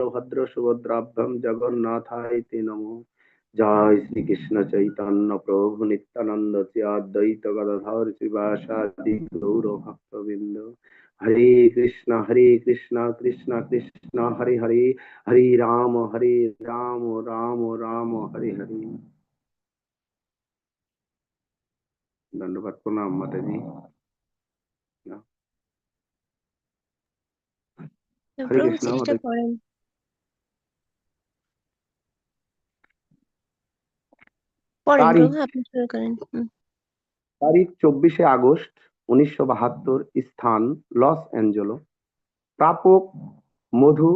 বলভদ্র সুভদ্রাভ্যাম জগন্নাথায় নমো। জয় শ্রীকৃষ্ণ চৈতন্য প্রভু নিত্যানন্দ শ্রী অদ্বৈত গদাধর শ্রীবাসাদি গৌর ভক্তবৃন্দ। হরে কৃষ্ণ হরে কৃষ্ণ কৃষ্ণ কৃষ্ণ হরে হরে হরে রাম হরে রাম রাম রাম হরে হরে। দণ্ডবাদ প্রণাম মাতাজি। হরে কৃষ্ণ, পড়েন তারিখ। আপনি শুরু করেন। তারিখ চব্বিশে আগস্ট উনিশশো বাহাত্তর স্থান লস অ্যাঞ্জেলো। প্রাপক মধু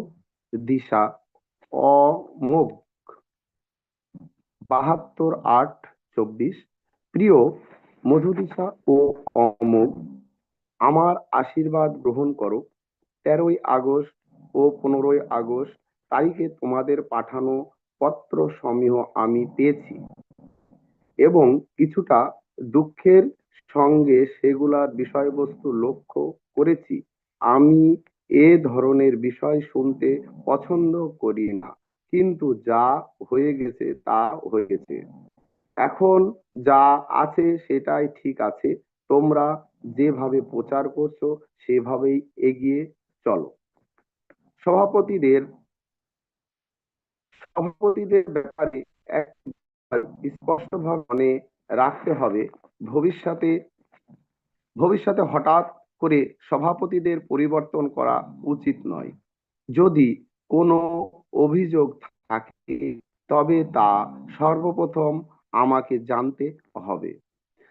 দিশা অমোঘ। বাহাত্তর আট চব্বিশ। প্রিয় মধুদিশা ও অমোঘ আমার আশীর্বাদ গ্রহণ করো। তেরোই আগস্ট ও পনেরোই আগস্ট তারিখে তোমাদের পাঠানো পত্র সমূহ আমি পেয়েছি। এবং কিছুটা দুঃখের সঙ্গে সেগুলার বিষয়বস্তু লক্ষ্য করেছি। আমি এ ধরনের বিষয় শুনতে পছন্দ করি না, কিন্তু যা হয়ে গেছে তা হয়ে গেছে। এখন যা আছে সেটাই ঠিক আছে, তোমরা যেভাবে প্রচার করছ সেভাবেই এগিয়ে চলো। সভাপতিদের সভাপতিদের ব্যাপারে এক স্পষ্টভাবে মনে রাখতে হবে। ভবিষ্যতে ভবিষ্যতে হঠাৎ করে সভাপতিদের পরিবর্তন করা উচিত নয়। যদি কোনো অভিযোগ থাকে, তবে তা সর্বপ্রথম আমাকে জানতে হবে।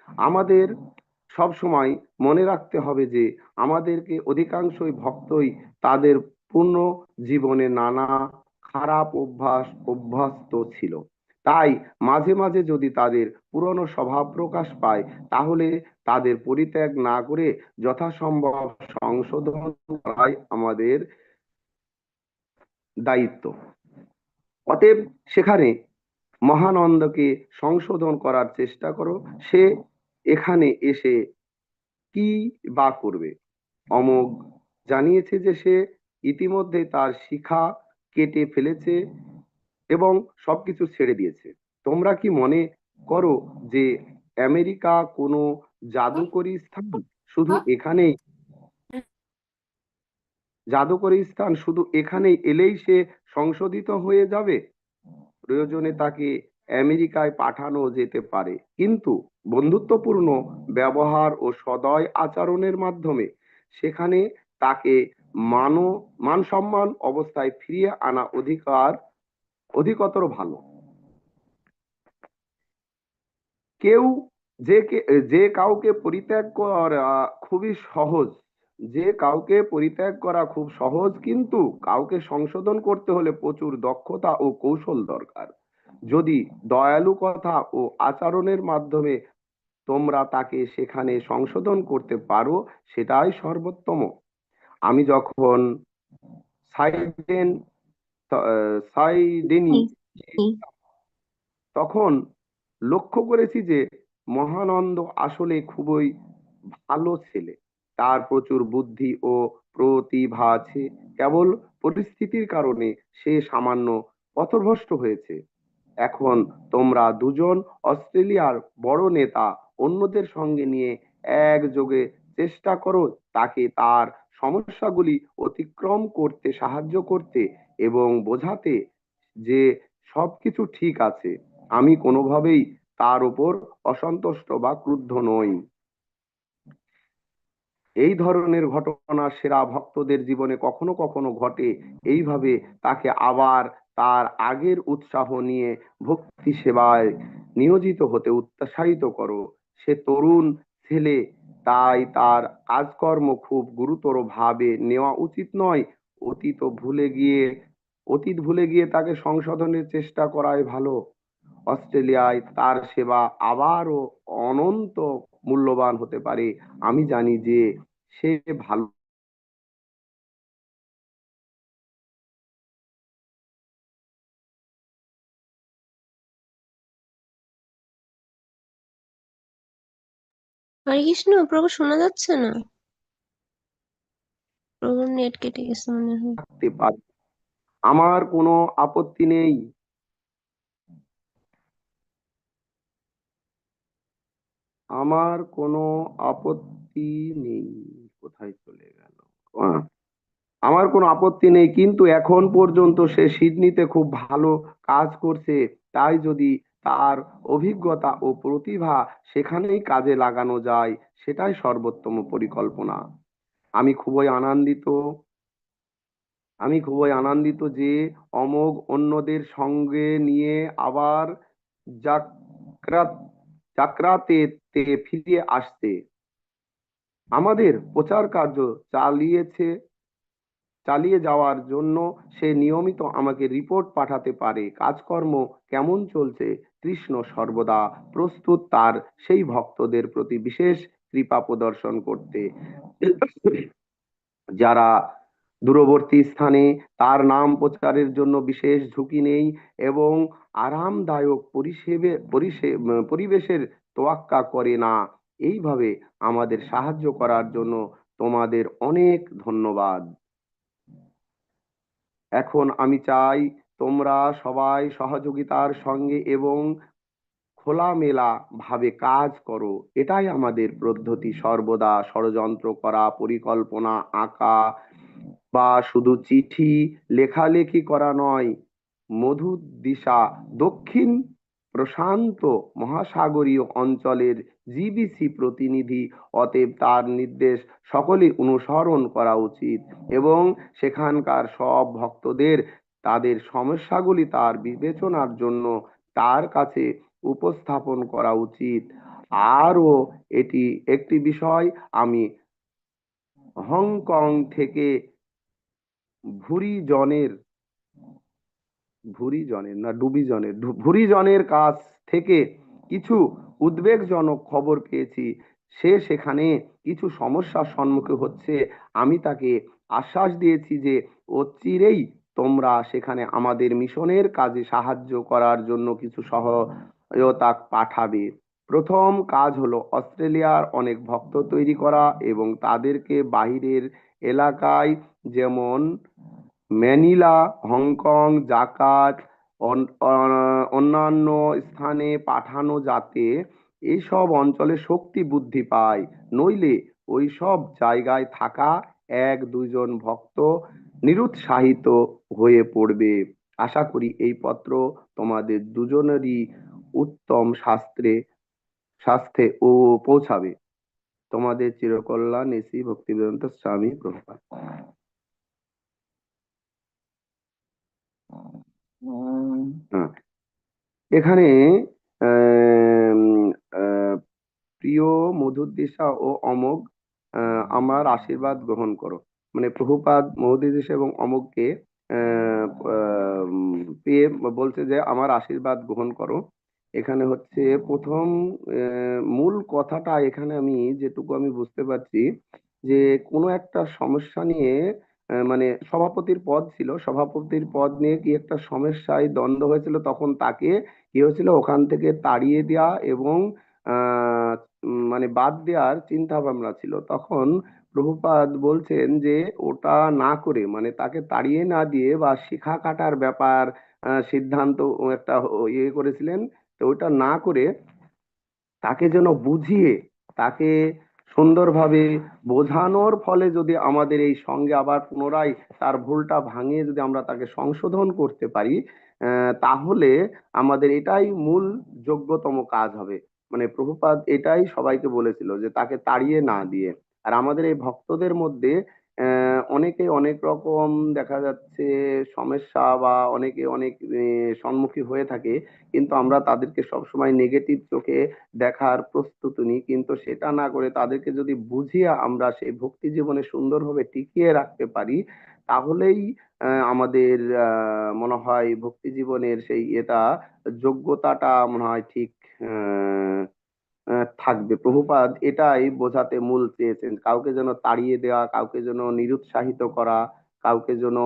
আমাদের সব সময় মনে রাখতে হবে যে, আমাদেরকে অধিকাংশই ভক্তই তাদের পূর্ণ জীবনে নানা খারাপ অভ্যাস, অভ্যস্ত ছিল। তাই মাঝে মাঝে যদি তাদের পুরনো স্বভাব প্রকাশ পায়, তাহলে তাদের পরিত্যাগ না করে যথাসম্ভব সংশোধন করাই আমাদের দায়িত্ব। অতএব সেখানে মহানন্দকে সংশোধন করার চেষ্টা করো। সে এখানে এসে কি বা করবে? অমোঘ জানিয়েছে যে সে ইতিমধ্যে তার শিখা কেটে ফেলেছে। এবং সবকিছু ছেড়ে দিয়েছে। তোমরা কি মনে করো যে আমেরিকা কোনো জাদুকরী স্থান? শুধু এখানেই? জাদুকরী স্থান শুধু এখানেই এলেই সে সংশোধিত হয়ে যাবে? প্রয়োজনে তাকে আমেরিকায় পাঠানো যেতে পারে। কিন্তু বন্ধুত্বপূর্ণ ব্যবহার ও সদয় আচরণের মাধ্যমে সেখানে তাকে মানো মান সম্মান অবস্থায় ফিরিয়ে আনা অধিকার অধিকতর ভালো। কেউ যে যে কাউকে পরিত্যাগ করা খুবই সহজ, যে কাউকে পরিত্যাগ করা খুব সহজ কিন্তু কাউকে সংশোধন করতে হলে প্রচুর দক্ষতা ও কৌশল দরকার। যদি দয়ালু কথা ও আচরণের মাধ্যমে তোমরা তাকে সেখানে সংশোধন করতে পারো, সেটাই সর্বোত্তম। আমি যখন সাইডেন সাইডেনি। তখন লক্ষ্য করেছি যে মহানন্দ আসলে খুবই ভালো ছেলে। তার প্রচুর বুদ্ধি ও প্রতিভা আছে। কেবল পরিস্থিতির কারণে সে সামান্য পথভ্রষ্ট হয়েছে। এখন তোমরা দুজন অস্ট্রেলিয়ার বড় নেতা অন্যদের সঙ্গে নিয়ে একযোগে চেষ্টা করো। তাকে তার সমস্যাগুলি অতিক্রম করতে সাহায্য করতে এবং বোঝাতে যে সবকিছু ঠিক আছে, আমি কোনোভাবেই তার উপর অসন্তুষ্ট বা ক্রুদ্ধ নই। এই ধরনের ঘটনা সেরা ভক্তদের জীবনে কখনো কখনো ঘটে। এইভাবে তাকে আবার তার আগের উৎসাহ নিয়ে ভক্তি সেবায় নিয়োজিত হতে উৎসাহিত করো। সে তরুণ ছেলে, তাই তার কাজকর্ম খুব গুরুতর ভাবে নেওয়া উচিত নয়। অতীত ভুলে গিয়ে অতীত ভুলে গিয়ে তাকে সংশোধনের চেষ্টা করাই ভালো। অস্ট্রেলিয়ায় তার সেবা আবারও অনন্ত মূল্যবান হতে পারে। আমি জানি যে সে ভালো হরে কৃষ্ণ প্রভু শোনা যাচ্ছে না? প্রভুর নেট কেটে গেছে মনে হয়। আমার কোনো আপত্তি নেই। আমার কোনো আপত্তি নেই। কোথায় চলে গেল? আমার কোনো আপত্তি নেই, কিন্তু এখন পর্যন্ত সে সিডনিতে খুব ভালো কাজ করছে। তাই যদি তার অভিজ্ঞতা ও প্রতিভা সেখানেই কাজে লাগানো যায়, সেটাই সর্বোত্তম পরিকল্পনা। আমি খুবই আনন্দিত। আমি খুবই আনন্দিত যে অমোঘ অন্যদের সঙ্গে নিয়ে আবার যাত্রা যাত্রাতে তে ফিরে আসতে। আমাদের প্রচার কার্য চালিয়েছে, চালিয়ে যাওয়ার জন্য সে নিয়মিত আমাকে রিপোর্ট পাঠাতে পারে। কাজকর্ম কেমন চলছে? কৃষ্ণ সর্বদা প্রস্তুত তার সেই ভক্তদের প্রতি বিশেষ কৃপা প্রদর্শন করতে। যারা দূরবর্তী স্থানে তার নাম প্রচারের জন্য বিশেষ ঝুঁকি নেই এবং আরামদায়ক পরিষেবে, পরিষে- পরিবেশের তোয়াক্কা করে না। এইভাবে আমাদের সাহায্য করার জন্য তোমাদের অনেক ধন্যবাদ। এখন আমি চাই তোমরা সবাই সহযোগিতার সঙ্গে এবং খোলামেলা ভাবে কাজ করো। এটাই আমাদের পদ্ধতি। সর্বদা ষড়যন্ত্র করা, পরিকল্পনা আঁকা বা শুধু চিঠি লেখালেখি করা নয় মধু দিশা দক্ষিণ প্রশান্ত মহাসাগরীয় অঞ্চলের জিবিসি প্রতিনিধি, অতএব তার নির্দেশ সকলে অনুসরণ করা উচিত এবং সেখানকার সব ভক্তদের তাদের সমস্যাগুলি তার বিবেচনার জন্য তার কাছে উপস্থাপন করা উচিত। আরও এটি একটি বিষয়, আমি হংকং থেকে ভুরি জনের ভুরি জনের না ডুবি জনের ভুরি জনের কাছ থেকে কিছু উদ্বেগজনক খবর পেয়েছি। সে সেখানে কিছু সমস্যার সম্মুখীন হচ্ছে। আমি তাকে আশ্বাস দিয়েছি যে অচিরেই তোমরা সেখানে আমাদের মিশনের কাজে সাহায্য করার জন্য কিছু সহায়তা পাঠাবে। প্রথম কাজ হলো অস্ট্রেলিয়ার অনেক ভক্ত তৈরি করা এবং তাদেরকে বাইরের এলাকায় যেমন ম্যানিলা, হংকং, জাকাত, অন- অন্যান্য স্থানে পাঠানো যাতে এইসব অঞ্চলে শক্তি বৃদ্ধি পায়। নইলে ওই সব জায়গায় থাকা এক, দুইজন ভক্ত নিরুৎসাহিত হয়ে পড়বে। আশা করি এই পত্র তোমাদের দুজনেরই উত্তম শাস্ত্রে স্বাস্থ্যে ও পৌঁছাবে। তোমাদের চিরকল্যাণ এসি ভক্তিবেদান্ত স্বামী প্রভুপাদ হ্যাঁ। এখানে প্রিয় মধুদ্দেশা ও অমোঘ আমার আশীর্বাদ গ্রহণ করো। মানে প্রভুপাদ মধুদ্দেশা এবং আম, পেয়ে বলছে যে আমার আশীর্বাদ গ্রহণ করো। এখানে হচ্ছে প্রথম মূল কথাটা এখানে আমি যেটুকু আমি বুঝতে পারছি যে কোনো একটা সমস্যা নিয়ে মানে সভাপতির পদ ছিল, সভাপতির পদ নিয়ে কি একটা সমস্যায় দ্বন্দ্ব হয়েছিল তখন তাকে কি হয়েছিল? ওখান থেকে তাড়িয়ে দেওয়া এবং মানে বাদ দেওয়ার চিন্তা ভাবনা ছিল। তখন প্রভুপাদ বলছেন যে ওটা না করে মানে তাকে তাড়িয়ে না দিয়ে বা শিখা কাটার ব্যাপার সিদ্ধান্ত একটা ইয়ে করেছিলেন তো ওটা না করে তাকে যেন বুঝিয়ে, তাকে সুন্দরভাবে বোঝানোর ফলে যদি আমাদের এই সঙ্গে আবার পুনরায় তার ভুলটা ভাঙিয়ে যদি আমরা তাকে সংশোধন করতে পারি তাহলে আমাদের এটাই মূল যোগ্যতম কাজ হবে। মানে প্রভুপাদ এটাই সবাইকে বলেছিল যে তাকে তাড়িয়ে না দিয়ে। আর আমাদের এই ভক্তদের মধ্যে অনেকে অনেক রকম দেখা যাচ্ছে সমস্যা বা অনেকে অনেক সম্মুখী হয়ে থাকে, কিন্তু আমরা তাদেরকে সবসময় নেগেটিভ চোখে দেখার প্রস্তুত নিই, কিন্তু সেটা না করে তাদেরকে যদি বুঝিয়ে আমরা সেই ভক্তি জীবনে সুন্দরভাবে টিকিয়ে রাখতে পারি, তাহলেই আমাদের মনে হয় ভক্তি জীবনের সেই এটা যোগ্যতাটা মনে হয় ঠিক থাকবে। প্রভুপাদ এটাই বোঝাতে মূল চেয়েছেন, কাউকে যেন তাড়িয়ে দেওয়া, কাউকে যেন নিরুৎসাহিত করা, কাউকে যেন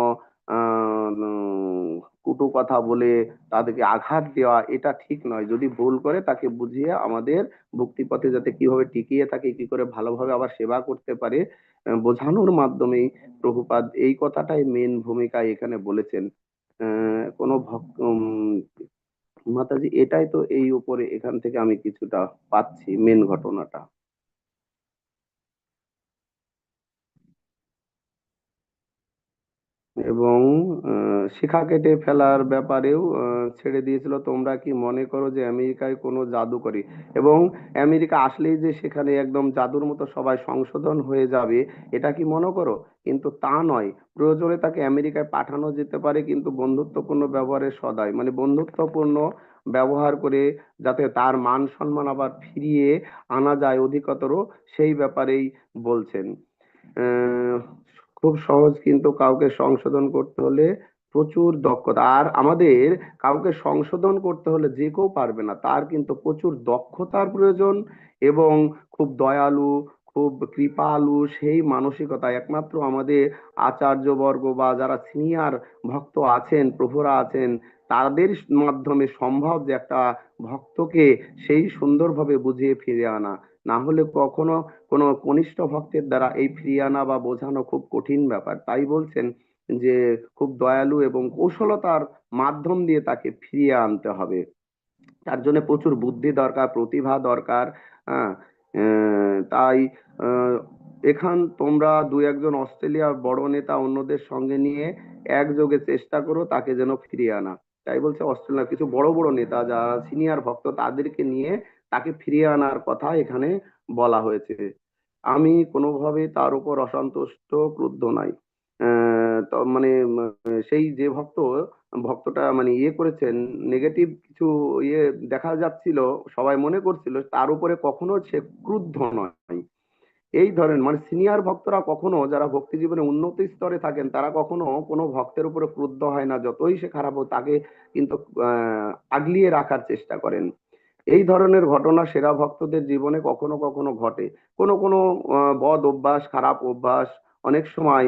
কুটু কথা বলে তাদেরকে আঘাত দেওয়া, এটা ঠিক নয়। যদি ভুল করে তাকে বুঝিয়ে আমাদের ভক্তি পথে যাতে কীভাবে টিকিয়ে থাকে, কি করে ভালোভাবে আবার সেবা করতে পারে বোঝানোর মাধ্যমেই প্রভুপাদ এই কথাটাই মেন ভূমিকা এখানে বলেছেন। কোনো ভক্ত মাতাজি এটাই তো এই উপরে এখান থেকে আমি কিছুটা পাচ্ছি মেন ঘটনাটা। এবং শিখা কেটে ফেলার ব্যাপারেও ছেড়ে দিয়েছিল। তোমরা কি মনে করো যে আমেরিকায় কোনো জাদুকরি? এবং আমেরিকা আসলেই যে সেখানে একদম জাদুর মতো সবাই সংশোধন হয়ে যাবে, এটা কি মনে করো? কিন্তু তা নয়। প্রয়োজনে তাকে আমেরিকায় পাঠানো যেতে পারে, কিন্তু বন্ধুত্বপূর্ণ ব্যবহারের সদাই। মানে বন্ধুত্বপূর্ণ ব্যবহার করে যাতে তার মান সম্মান আবার ফিরিয়ে আনা যায় অধিকতর, সেই ব্যাপারেই বলছেন। খুব সহজ কিন্তু কাউকে সংশোধন করতে হলে প্রচুর দক্ষতা। আর আমাদের কাউকে সংশোধন করতে হলে যে কেউ পারবে না, তার কিন্তু প্রচুর দক্ষতার প্রয়োজন এবং খুব দয়ালু, খুব কৃপালু সেই মানসিকতা একমাত্র আমাদের আচার্যবর্গ বা যারা সিনিয়র ভক্ত আছেন, প্রভুরা আছেন তাদের মাধ্যমে সম্ভব যে একটা ভক্তকে সেই সুন্দরভাবে বুঝিয়ে ফিরে আনা। না হলে কখনো কোনো কনিষ্ঠ ভক্তের দ্বারা এই ফিরিয়ে আনা বা বোঝানো খুব কঠিন ব্যাপার। তাই বলছেন যে খুব দয়ালু এবং কৌশলতার মাধ্যম দিয়ে তাকে ফিরিয়ে আনতে হবে। তার জন্য প্রচুর বুদ্ধি দরকার, প্রতিভা দরকার হ্যাঁ? তাই এখান তোমরা দু একজন অস্ট্রেলিয়ার বড় নেতা অন্যদের সঙ্গে নিয়ে একযোগে চেষ্টা করো তাকে যেন ফিরিয়ে আনা। তাই বলছে অস্ট্রেলিয়ার কিছু বড় বড় নেতা যারা সিনিয়র ভক্ত তাদেরকে নিয়ে তাকে ফিরিয়ে আনার কথা এখানে বলা হয়েছে। আমি কোনোভাবে তার উপর অসন্তুষ্ট, ক্রুদ্ধ নাই। মানে সেই যে ভক্ত, ভক্তটা মানে ইয়ে করেছেন নেগেটিভ কিছু ইয়ে দেখা যাচ্ছিল, সবাই মনে করছিল, তার উপরে কখনো সে ক্রুদ্ধ নয়। এই ধরেন মানে সিনিয়র ভক্তরা কখনো যারা ভক্তি জীবনে উন্নত স্তরে থাকেন, তারা কখনো কোনো ভক্তের উপরে ক্রুদ্ধ হয় না, যতই সে খারাপ হোক, তাকে কিন্তু আগলিয়ে রাখার চেষ্টা করেন। এই ধরনের ঘটনা সেরা ভক্তদের জীবনে কখনো কখনো ঘটে। কোনো কোনো বদ অভ্যাস, খারাপ অভ্যাস অনেক সময়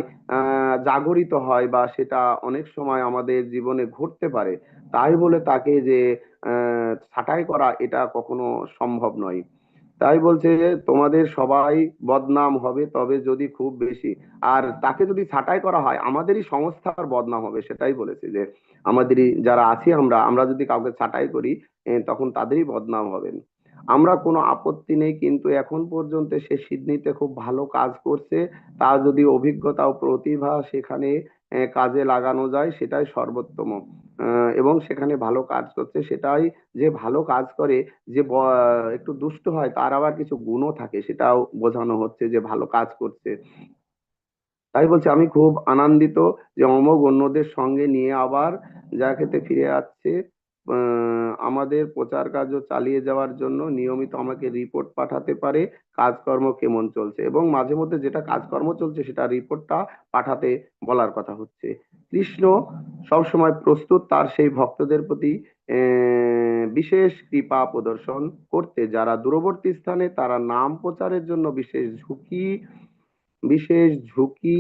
জাগরিত হয় বা সেটা অনেক সময় আমাদের জীবনে ঘটতে পারে। তাই বলে তাকে যে ছাঁটাই করা এটা কখনো সম্ভব নয়। তাই বলছে যে তোমাদের সবাই বদনাম হবে তবে যদি খুব বেশি। আর তাকে যদি ছাঁটাই করা হয়, আমাদেরই সংস্থার বদনাম হবে, সেটাই বলেছে যে আমাদেরই যারা আছি আমরা আমরা যদি কাউকে ছাঁটাই করি তখন তাদেরই বদনাম হবেন। আমরা কোনো আপত্তি নেই, কিন্তু এখন পর্যন্ত সে সিডনিতে খুব ভালো কাজ করছে। তার যদি অভিজ্ঞতা ও প্রতিভা সেখানে কাজে লাগানো যায়, সেটাই সর্বোত্তম। এবং সেখানে ভালো কাজ করছে। সেটাই যে ভালো কাজ করে, যে একটু দুষ্ট হয়, তার আবার কিছু গুণও থাকে, সেটাও বোঝানো হচ্ছে যে ভালো কাজ করছে। তাই বলছে, আমি খুব আনন্দিত যে অমোঘ অন্যদের সঙ্গে নিয়ে আবার যা খেতে ফিরে আসছে। আমাদের প্রচার কার্য চালিয়ে যাওয়ার জন্য নিয়মিত আমাকে রিপোর্ট পাঠাতে পারে, কাজকর্ম কেমন চলছে এবং মাঝে মধ্যে যেটা কাজকর্ম চলছে সেটা রিপোর্টটা পাঠাতে বলার কথা হচ্ছে। কৃষ্ণ সবসময় প্রস্তুত, তার সেই ভক্তদের প্রতি বিশেষ কৃপা প্রদর্শন করতে। যারা দূরবর্তী স্থানে, তারা নাম প্রচারের জন্য বিশেষ ঝুঁকি বিশেষ ঝুঁকি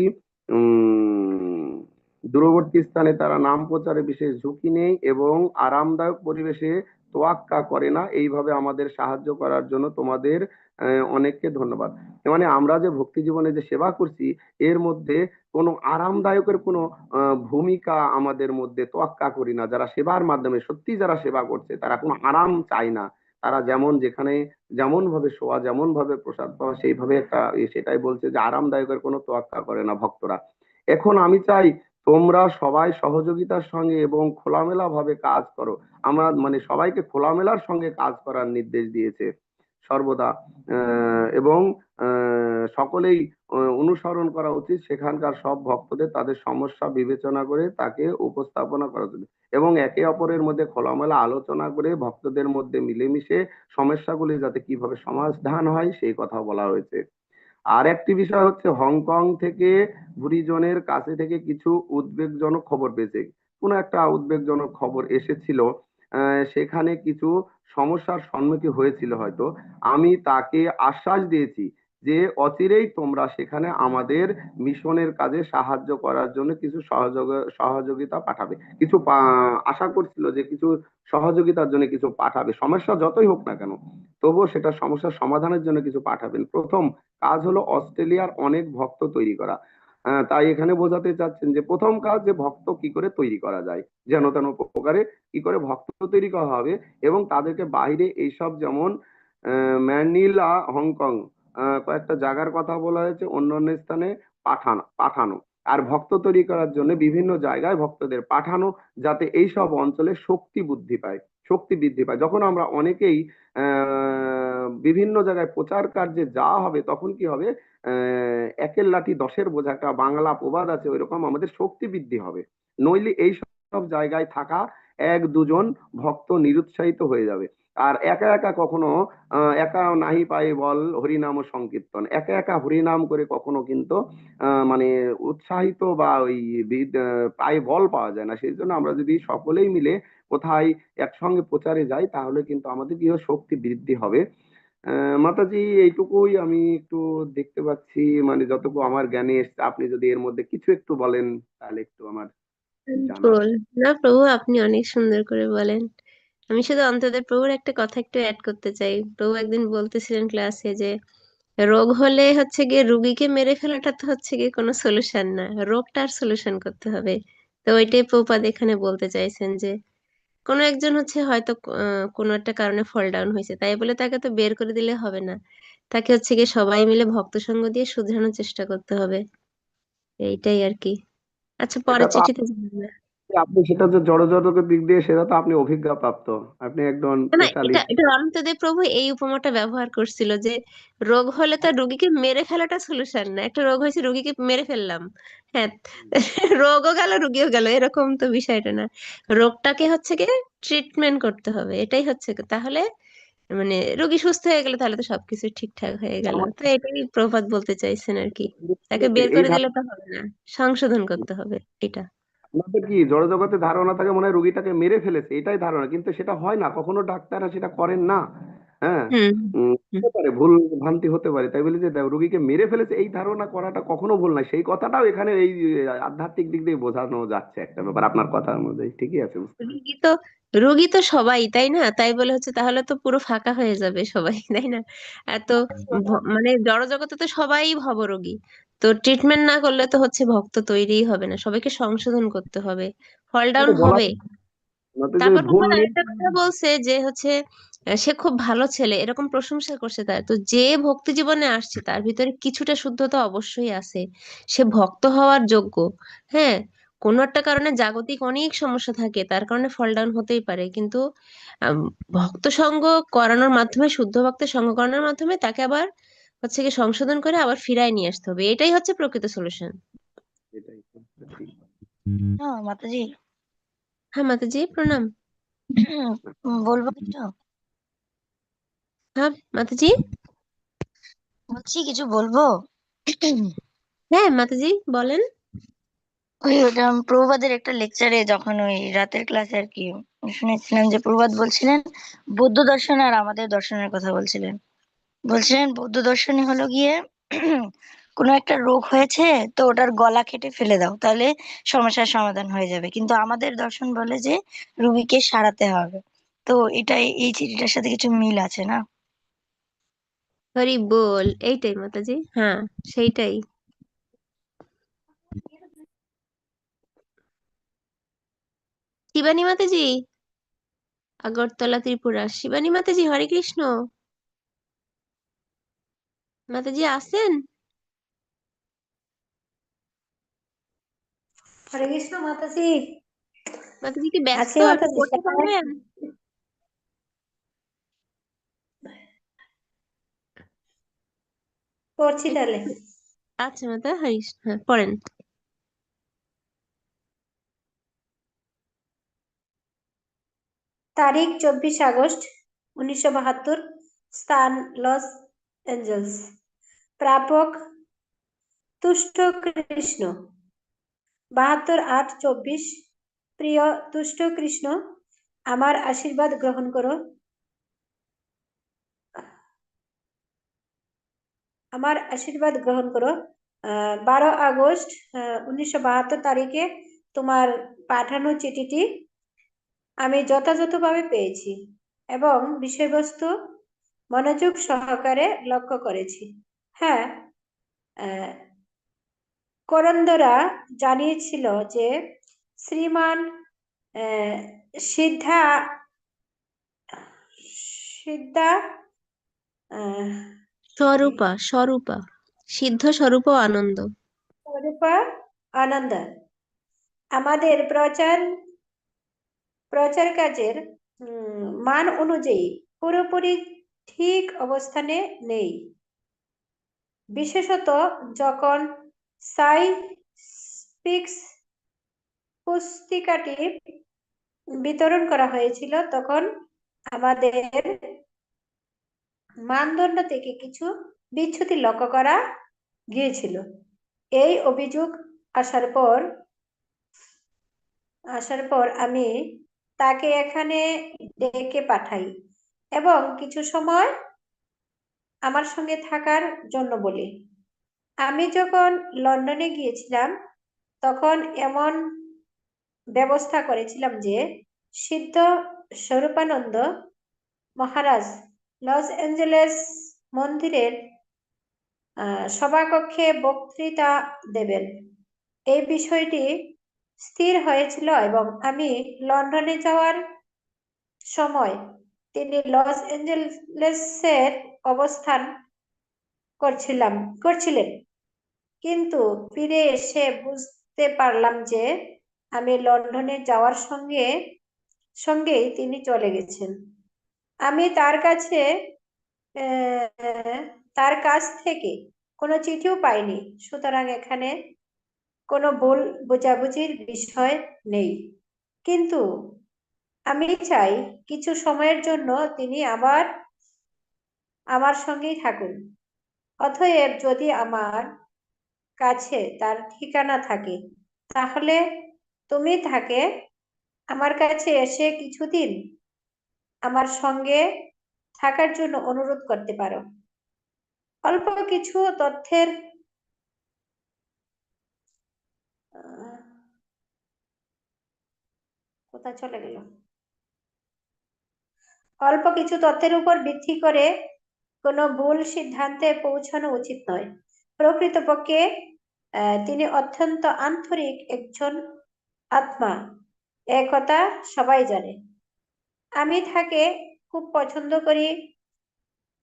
দূরবর্তী স্থানে তারা নাম প্রচারে বিশেষ ঝুঁকি নেই এবং আরামদায়ক পরিবেশে তোয়াক্কা করে না। এইভাবে আমাদের সাহায্য করার জন্য তোমাদের অনেককে ধন্যবাদ। মানে আমরা যে ভক্তি জীবনে যে সেবা করছি, এর মধ্যে কোনো আরামদায়কের কোনো ভূমিকা আমাদের মধ্যে তোয়াক্কা করি না। যারা সেবার মাধ্যমে সত্যি যারা সেবা করছে, তারা কোনো আরাম চায় না। তারা যেমন যেখানে যেমন ভাবে শোয়া যেমন ভাবে প্রসাদ পাওয়া, সেইভাবে একটা সেটাই বলছে যে আরামদায়কের কোনো তোয়াক্কা করে না ভক্তরা। এখন আমি চাই তোমরা সবাই সহযোগিতার সঙ্গে এবং খোলামেলা ভাবে কাজ করো। আমরা মানে সবাইকে খোলামেলার সঙ্গে কাজ করার নির্দেশ দিয়েছে সর্বদা। এবং সকলেই অনুসরণ করা উচিত সেখানকার সব ভক্তদের তাদের সমস্যা বিবেচনা করে তাকে উপস্থাপনা করা উচিত। এবং একে অপরের মধ্যে খোলামেলা আলোচনা করে ভক্তদের মধ্যে মিলেমিশে সমস্যাগুলি যাতে কীভাবে সমাধান হয় সেই কথা বলা হয়েছে। আর একটি বিষয় হচ্ছে হংকং থেকে ভুরিজনের কাছে থেকে কিছু উদ্বেগজনক খবর পেয়েছে। কোনো একটা উদ্বেগজনক খবর এসেছিল সেখানে কিছু সমস্যার সম্মুখীন হয়েছিল হয়তো। আমি তাকে আশ্বাস দিয়েছি যে অচিরেই তোমরা সেখানে আমাদের মিশনের কাজে সাহায্য করার জন্য কিছু সহযোগ, সহযোগিতা পাঠাবে। কিছু আশা করছিল যে কিছু সহযোগিতার জন্য কিছু পাঠাবে। সমস্যা যতই হোক না কেন, তবুও সেটা সমস্যার সমাধানের জন্য কিছু পাঠাবেন। প্রথম কাজ হলো অস্ট্রেলিয়ার অনেক ভক্ত তৈরি করা। তাই এখানে বোঝাতে চাচ্ছেন যে প্রথম কাজ যে ভক্ত কি করে তৈরি করা যায়, যেন তেন প্রকারে কি করে ভক্ত তৈরি করা হবে এবং তাদেরকে বাইরে এইসব যেমন ম্যানিলা হংকং কয়েকটা জায়গার কথা বলা হয়েছে, অন্য অন্য স্থানে পাঠানো পাঠানো। আর ভক্ত তৈরি করার জন্য বিভিন্ন জায়গায় ভক্তদের পাঠানো, যাতে এইসব অঞ্চলে শক্তি বৃদ্ধি পায়, শক্তি বৃদ্ধি পায়। যখন আমরা অনেকেই বিভিন্ন জায়গায় প্রচার কার্যে যাওয়া হবে, তখন কি হবে? একের লাঠি দশের বোঝা, একটা বাংলা প্রবাদ আছে, ওইরকম আমাদের শক্তি বৃদ্ধি হবে। নইলে এই সব জায়গায় থাকা এক দুজন ভক্ত নিরুৎসাহিত হয়ে যাবে। আর একা একা কখনো একা নাহি পায়ে বল হরিনাম ও সংকীর্তন। একা একা হরিনাম করে কখনো কিন্তু মানে উৎসাহিত বা ওই পায়ে বল পাওয়া যায় না। সেই জন্য আমরা যদি সকলেই মিলে কোথায় একসঙ্গে প্রচারে যাই তাহলে কিন্তু আমাদের কি শক্তি বৃদ্ধি হবে। আহ, মাতাজি এইটুকুই আমি একটু দেখতে পাচ্ছি। মানে যতটুকু আমার জ্ঞানে এসছে আপনি যদি এর মধ্যে কিছু একটু বলেন তাহলে একটু আমার না প্রভু আপনি অনেক সুন্দর করে বলেন। আমি শুধু অন্তদের প্রভুর একটা কথা একটু অ্যাড করতে চাই। প্রভু একদিন বলতেছিলেন ক্লাসে যে রোগ হলে হচ্ছে গিয়ে রুগীকে মেরে ফেলাটা তো হচ্ছে গিয়ে কোনো সলিউশন না রোগটার সলিউশন করতে হবে। তো ওইটাই প্রপাদ এখানে বলতে চাইছেন যে কোনো একজন হচ্ছে হয়তো কোনো একটা কারণে ফল ডাউন হয়েছে তাই বলে তাকে তো বের করে দিলে হবে না। তাকে হচ্ছে গিয়ে সবাই মিলে ভক্ত সঙ্গ দিয়ে শুধরানোর চেষ্টা করতে হবে। এইটাই আর কি। আচ্ছা পরের চিঠিতে আপনি সেটা যে জড় জগতের দিক দিয়ে সেটা তো আপনি অভিজ্ঞতা প্রাপ্ত আপনি একজন না না, এটা স্পেশালিস্ট এটা অনন্তদেব প্রভু এই উপমাটা ব্যবহার করছিল যে রোগ হলে তো আর রোগীকে মেরে ফেলাটা সলিউশন না। একটা রোগ হয়েছে রোগীকে মেরে ফেললাম। হ্যাঁ রোগও গেল রুগীও গেল এরকম তো বিষয়টা না। রোগটাকে হচ্ছে কি ট্রিটমেন্ট করতে হবে এটাই হচ্ছে কি। তাহলে মানে রোগী সুস্থ হয়ে গেলে তাহলে তো সবকিছু ঠিকঠাক হয়ে গেল। তো এটাই প্রভাত বলতে চাইছেন আর কি। তাকে বের করে দিলে তো হবে না সংশোধন করতে হবে এটা। আমাদের কি জড়জগতে ধারণা থাকে মনে হয় রুগীটাকে মেরে ফেলেছে? এটাই ধারণা। কিন্তু সেটা হয় না। কখনো ডাক্তাররা সেটা করেন না। হ্যাঁ। হতে পারে ভুল ভ্রান্তি হতে পারে। তাই বলে যে রুগীকে মেরে ফেলেছে এই ধারণা করাটা কখনো ভুল না সেই কথাটাও এখানে এই আধ্যাত্মিক দিক দিয়ে বোঝানো যাচ্ছে একটা ব্যাপার। আপনার কথার মধ্যে ঠিকই আছে। রুগী তো রুগী তো সবাই তাই না? তাই বলে হচ্ছে তাহলে তো পুরো ফাঁকা হয়ে যাবে সবাই তাই না? এত মানে জড়জগতে তো সবাই ভবরোগী। তো ট্রিটমেন্ট না করলে তো হচ্ছে ভক্ত তৈরিই হবে না সবাইকে সংশোধন করতে হবে। ফল ডাউন হবে। তারপর আরেকটা কথা বলছে যে হচ্ছে সে খুব ভালো ছেলে এরকম প্রশংসা করছে তার। তো যে ভক্তি জীবনে আসছে তার ভিতরে কিছুটা শুদ্ধতা অবশ্যই আছে। সে ভক্ত হওয়ার যোগ্য হ্যাঁ? কোনো একটা কারণে জাগতিক অনেক সমস্যা থাকে তার কারণে ফল ডাউন হতেই পারে। কিন্তু ভক্ত সঙ্গ করানোর মাধ্যমে শুদ্ধ ভক্তের সঙ্গ করানোর মাধ্যমে তাকে আবার হচ্ছে কি সংশোধন করে আবার ফিরায় নিয়ে আসতে হবে। এটাই হচ্ছে প্রকৃত সলিউশন। হ্যাঁ মাতাজি। হ্যাঁ মাতাজি প্রণাম। বলব কিছু হ্যাঁ মাতাজি? বলছি কিছু বলব? হ্যাঁ মাতাজি বলেন। ওই ওটা আমি প্রভুপাদের একটা লেকচারে যখন ওই রাতের ক্লাসে আর কি শুনেছিলাম যে প্রভুপাদ বলছিলেন, বৌদ্ধ দর্শন আর আমাদের দর্শনের কথা বলছিলেন। বলছিলেন বৌদ্ধ দর্শনই হলো গিয়ে কোনো একটা রোগ হয়েছে, তো ওটার গলা কেটে ফেলে দাও, তাহলে সমস্যার সমাধান হয়ে যাবে। কিন্তু আমাদের দর্শন বলে যে রুগীকে সারাতে হবে। তো এটা এই চিঠিটার সাথে কিছু মিল আছে না? হরি বল এইটাই মাতাজি। হ্যাঁ সেইটাই। শিবানী মাতাজি? আগরতলা ত্রিপুরা। শিবানী মাতাজি হরে কৃষ্ণ। মাতাজি আছেন? হরে কৃষ্ণ মাতাজি। মাতাজি কি ব্যস্ত? সেখানে পারবেন? করছি তাহলে। আচ্ছা মাতা হরি হ্যাঁ পড়েন। তারিখ চব্বিশ আগস্ট উনিশশো বাহাত্তর স্থান লস অ্যাঞ্জেলস প্রাপক তুষ্ট কৃষ্ণ। বাহাত্তর আট চব্বিশ। প্রিয় তুষ্ট কৃষ্ণ, আমার আশীর্বাদ গ্রহণ করো। আমার আশীর্বাদ গ্রহণ করো। বারো আগস্ট উনিশশো বাহাত্তর তারিখে তোমার পাঠানো চিঠিটি আমি যথাযথভাবে পেয়েছি এবং বিষয়বস্তু মনোযোগ সহকারে লক্ষ্য করেছি। হ্যাঁ করন্দরা জানিয়েছিল যে শ্রীমান সিদ্ধা সিদ্ধা আহ, স্বরূপা স্বরূপা সিদ্ধ স্বরূপ আনন্দ। স্বরূপা আনন্দ। আমাদের প্রচার প্রচার কাজের মান অনুযায়ী পুরোপুরি ঠিক অবস্থানে নেই। বিশেষত যখন সাই স্পিক্স পুস্তিকাটি বিতরণ করা হয়েছিল, তখন আমাদের মানদণ্ড থেকে কিছু বিচ্যুতি লক্ষ্য করা গিয়েছিল। এই অভিযোগ আসার পর আসার পর আমি তাকে এখানে ডেকে পাঠাই। এবং কিছু সময় আমার সঙ্গে থাকার জন্য বলি। আমি যখন লন্ডনে গিয়েছিলাম, তখন এমন ব্যবস্থা করেছিলাম যে, সিদ্ধ স্বরূপানন্দ মহারাজ লস অ্যাঞ্জেলেস মন্দিরের সভাকক্ষে বক্তৃতা দেবেন। এই বিষয়টি স্থির হয়েছিল এবং আমি লন্ডনে যাওয়ার সময় তিনি লস অ্যাঞ্জেলেসের অবস্থান করছিলাম, করছিলেন। কিন্তু ফিরে এসে বুঝতে পারলাম যে আমি লন্ডনে যাওয়ার সঙ্গে, সঙ্গেই তিনি চলে গেছেন। আমি তার কাছে তার কাছ থেকে কোনো চিঠিও পাইনি। সুতরাং এখানে কোনো ভুল বোঝাবুঝির বিষয় নেই। কিন্তু আমি চাই কিছু সময়ের জন্য তিনি আবার আমার সঙ্গেই থাকুন। অতএব যদি আমার কাছে তার ঠিকানা থাকে, তাহলে তুমি তাকে আমার কাছে এসে কিছুদিন আমার সঙ্গে থাকার জন্য অনুরোধ করতে পারো। অল্প কিছু তথ্যের আহ, কোথায় চলে গেল? অল্প কিছু তথ্যের উপর ভিত্তি করে কোনো ভুল সিদ্ধান্তে পৌঁছানো উচিত নয়। প্রকৃতপক্ষে তিনি অত্যন্ত আন্তরিক একজন আত্মা। একথা সবাই জানে। আমি তাকে খুব পছন্দ করি।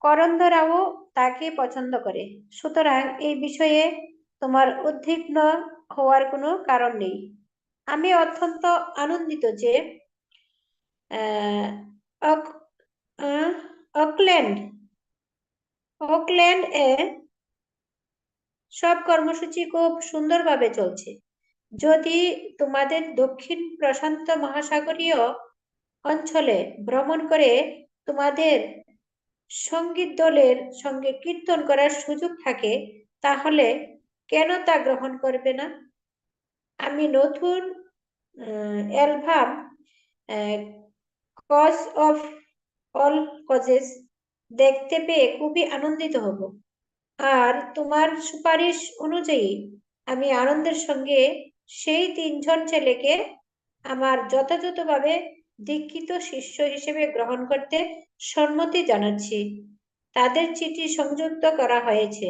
করন্দরাও তাকে পছন্দ করে। সুতরাং এই বিষয়ে তোমার উদ্বিগ্ন হওয়ার কোনো কারণ নেই। আমি অত্যন্ত আনন্দিত যে অক- অকল্যান্ড অকল্যান্ড এ সব কর্মসূচি খুব সুন্দরভাবে চলছে। যদি তোমাদের দক্ষিণ প্রশান্ত মহাসাগরীয় অঞ্চলে ভ্রমণ করে তোমাদের সংগীত দলের সঙ্গে কীর্তন করার সুযোগ থাকে, তাহলে কেন তা গ্রহণ করবে না? আমি নতুন album cause of all causes দেখতে পেয়ে খুবই আনন্দিত হব। আর তোমার সুপারিশ অনুযায়ী আমি আনন্দের সঙ্গে সেই তিনজন ছেলেকে আমার যথাযথভাবে দীক্ষিত শিষ্য হিসেবে গ্রহণ করতে সম্মতি জানাচ্ছি। তাদের চিঠি সংযুক্ত করা হয়েছে।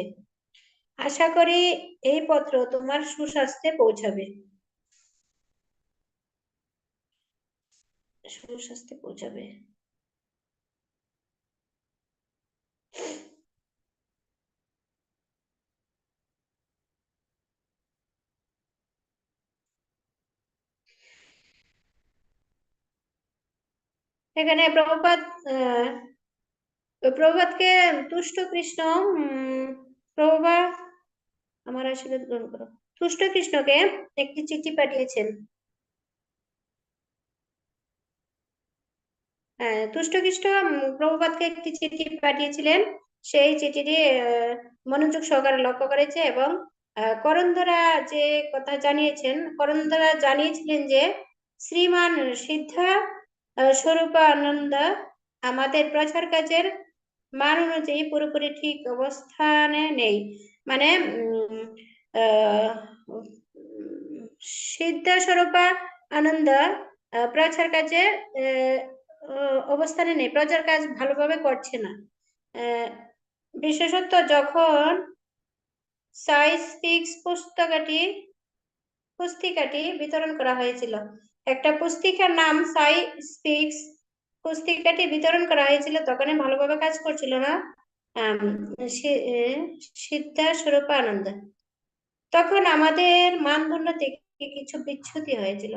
আশা করি এই পত্র তোমার সুস্বাস্থ্যে পৌঁছাবে। সুস্বাস্থ্যে পৌঁছাবে। এখানে প্রভুপাত প্রভুপাতকে তুষ্ট কৃষ্ণ প্রভুপাত আমার আশীর্বাদ গ্রহণ করো তুষ্ট কৃষ্ণকে একটি চিঠি পাঠিয়েছেন। হ্যাঁ তুষ্ট কৃষ্ণ উম, প্রভুপাতকে একটি চিঠি পাঠিয়েছিলেন। সেই চিঠিটি মনোযোগ সহকারে লক্ষ্য করেছে এবং করন্দরা যে কথা জানিয়েছেন করন্দরা জানিয়েছিলেন যে শ্রীমান সিদ্ধা স্বরূপানন্দ আমাদের প্রচার কাজের মান অনুযায়ী পুরোপুরি ঠিক অবস্থানে নেই। মানে উম, স্বরূপা আনন্দ প্রচার কাজে অবস্থানে নেই। প্রচার কাজ ভালোভাবে করছে না। বিশেষত যখন পুস্তকটি পুস্তিকাটি বিতরণ করা হয়েছিল। একটা পুস্তিকার নাম সাই স্পিক্স পুস্তিকাটি বিতরণ করা হয়েছিল তখন ভালোভাবে কাজ করছিল না। আম, সি- এ, সিদ্ধা স্বরূপানন্দ তখন আমাদের মানদণ্ড থেকে কিছু বিচ্যুতি হয়েছিল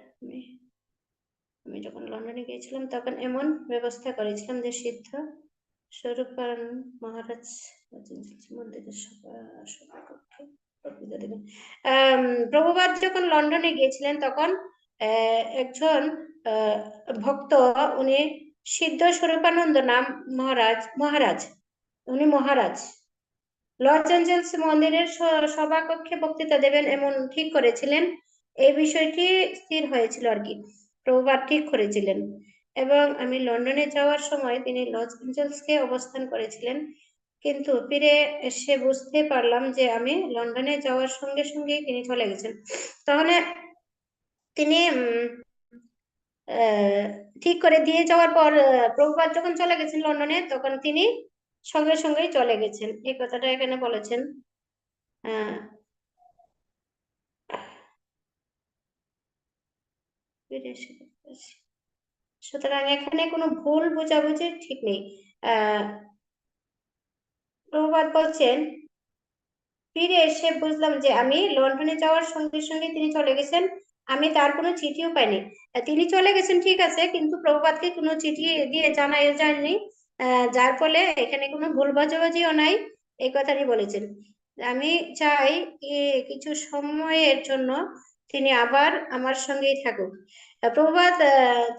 আমি- যখন লন্ডনে গিয়েছিলাম তখন এমন ব্যবস্থা করেছিলাম যে সিদ্ধ স্বরূপানন্দ মহারাজ দেবেন। যখন লন্ডনে গিয়েছিলেন তখন একজন ভক্ত উনি সিদ্ধ স্বরূপানন্দ নাম মহারাজ মহারাজ, উনি মহারাজ। লস অ্যাঞ্জেলস মন্দিরের সভাকক্ষে বক্তৃতা দেবেন এমন ঠিক করেছিলেন এই বিষয়টি স্থির হয়েছিল আর কি। প্রভুপাদ ঠিক করেছিলেন। এবং আমি লন্ডনে যাওয়ার সময় তিনি লস অ্যাঞ্জেলসকে অবস্থান করেছিলেন। কিন্তু ফিরে এসে বুঝতে পারলাম যে আমি লন্ডনে যাওয়ার সঙ্গে সঙ্গেই তিনি চলে গেছেন। তাহলে তিনি ঠিক করে দিয়ে যাওয়ার পর আহ, প্রভুপাদ যখন চলে গেছেন লন্ডনে তখন তিনি সঙ্গে সঙ্গেই চলে গেছেন। এই কথাটা এখানে বলেছেন। সুতরাং এখানে কোনো ভুল বোঝাবুঝি ঠিক নেই। আহ প্রভুপাদ বলছেন ফিরে এসে বুঝলাম যে আমি লন্ডনে যাওয়ার সঙ্গে সঙ্গে তিনি চলে গেছেন। আমি তার কোনো চিঠিও পাইনি। তিনি চলে গেছেন ঠিক আছে কিন্তু প্রভুপাদকে কোনো চিঠি দিয়ে জানাই যায়নি। যার ফলে এখানে কোনো ভুল বোঝাবুঝিও নাই এই কথাটি বলেছেন। আমি চাই কিছু সময়ের জন্য তিনি আবার আমার সঙ্গেই থাকুক। আহ,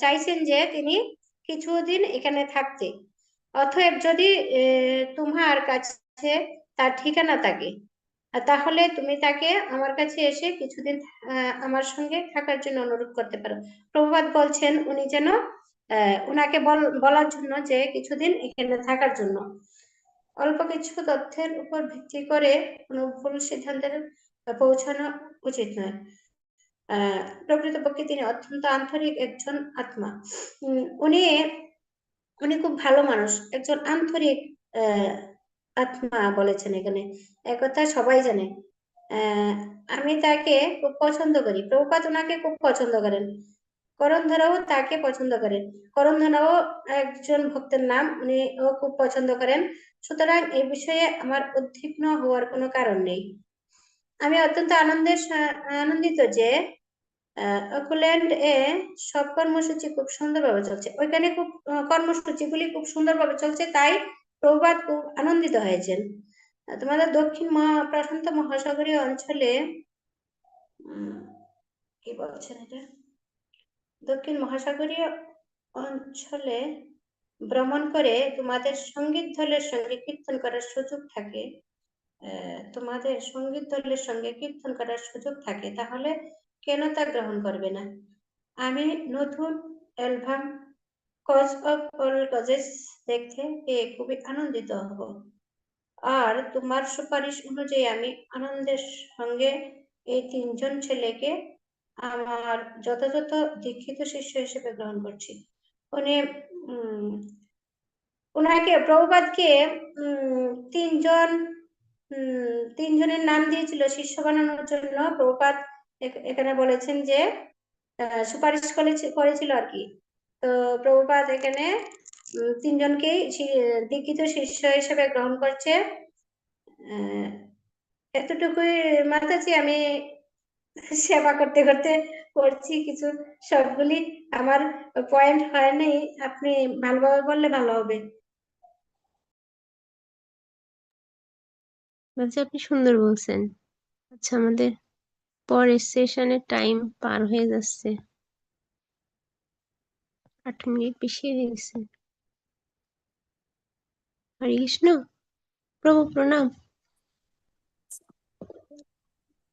চাইছেন যে তিনি কিছুদিন এখানে থাকতে। অতএব যদি তোমার কাছে তার ঠিকানা থাকে তাহলে তুমি তাকে আমার কাছে এসে কিছুদিন আমার সঙ্গে থাকার জন্য অনুরোধ করতে পারো। প্রভুপাদ বলছেন উনি যেন উনাকে বল- বলার জন্য যে কিছুদিন এখানে থাকার জন্য। অল্প কিছু তথ্যের উপর ভিত্তি করে কোনো ভুল সিদ্ধান্তের পৌঁছানো উচিত নয়। প্রকৃতপক্ষে তিনি অত্যন্ত আন্তরিক একজন আত্মা। উনি উনি খুব ভালো মানুষ। একজন আন্তরিক আহ, আত্মা বলেছেন এখানে। একথা সবাই জানে। আমি তাকে খুব পছন্দ করি। প্রভুপাত ওনাকে খুব পছন্দ করেন। করণধরাও তাকে পছন্দ করেন। করণধরাও একজন ভক্তের নাম উনি ও খুব পছন্দ করেন। সুতরাং এই বিষয়ে আমার উদ্বিগ্ন হওয়ার কোনো কারণ নেই। আমি অত্যন্ত আনন্দের আনন্দিত যে অকল্যান্ড এ সব কর্মসূচি খুব সুন্দরভাবে চলছে। ওইখানে খুব কর্মসূচিগুলি খুব সুন্দরভাবে চলছে, তাই প্রভাত খুব আনন্দিত হয়েছেন। তোমাদের দক্ষিণ মহা প্রশান্ত মহাসাগরীয় অঞ্চলে কি বলছেন এটা? দক্ষিণ মহাসাগরীয় অঞ্চলে ভ্রমণ করে তোমাদের সংগীত দলের সঙ্গে কীর্তন করার সুযোগ থাকে। তোমাদের সংগীত দলের সঙ্গে কীর্তন করার সুযোগ থাকে, তাহলে কেন তা গ্রহণ করবে না? আমি নতুন album cause of all causes দেখতে পেয়ে খুবই আনন্দিত হব। আর তোমার সুপারিশ অনুযায়ী আমি আনন্দের সঙ্গে এই তিনজন ছেলেকে আমার যথাযথ দীক্ষিত শিষ্য হিসেবে গ্রহণ করছি। উনি ওনাকে প্রভুপাদকে তিনজন তিনজনের নাম দিয়েছিল শিষ্য বানানোর জন্য। প্রভুপাদ এখ- এখানে বলেছেন যে সুপারিশ করেছিল আর কি। তো প্রভুপাত এখানে শি- দীক্ষিত শিষ্য হিসেবে গ্রহণ করছে। এতটুকুই মাতাজি, আমি সেবা করতে করতে করছি কিছু সবগুলি আমার পয়েন্ট হয় নাই, আপনি ভালোভাবে বললে ভালো হবে। আপনি সুন্দর বলছেন। আচ্ছা আমাদের পরের সেশনের টাইম পার হয়ে যাচ্ছে। আট মিনিট বেশি হয়ে গেছে হরে কৃষ্ণ প্রভু প্রণাম।